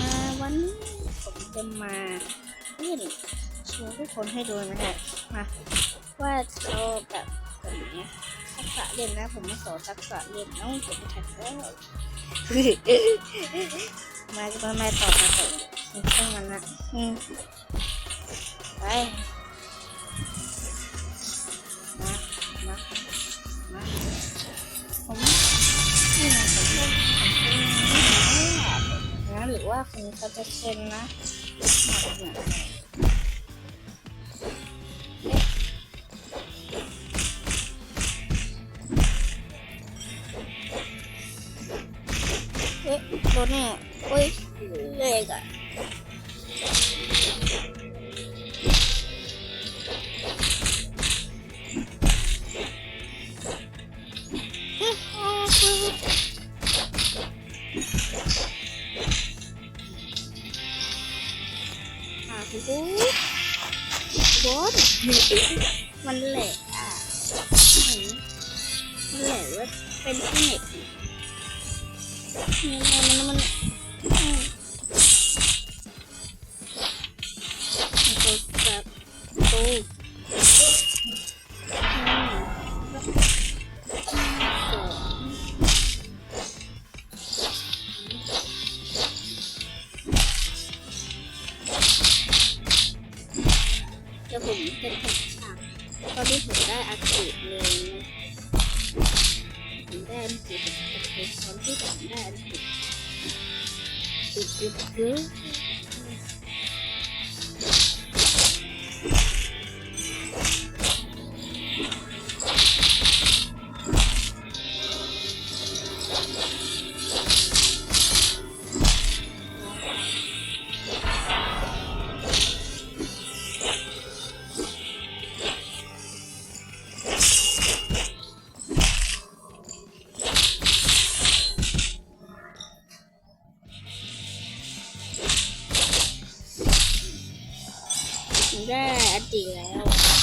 มาวันนี้ผมจะมาเล่นโชว์ทุกคนให้ดูนะฮะมาว่าเราแบบแบบนี้ทักษะเล่นนะ ผมมาสอนทักษะเล่นน้องผมไม่ทักแล้วมาจะมาต่อมาต่อมันช่างมันนะอืมไป ว่าคุณเขาจะเซ็นนะมาอีกหน่อยเอ๊ะโดนแน่โอ้ยเลขอะ อ่าคุณปุ๊บอสมันแหลกอะมันแหลกว่าเป็นที่เน็ตมันมันมันมันก็แบบโอ้ เดี๋ยวผมเป็นคนฉากตอนนี้ผมได้อัดคลิเลยผมได้อัดคลิเป็นตอนที่ผมได้อัดคลิปติดติดเยอะ ได้อัดคลิปแล้ว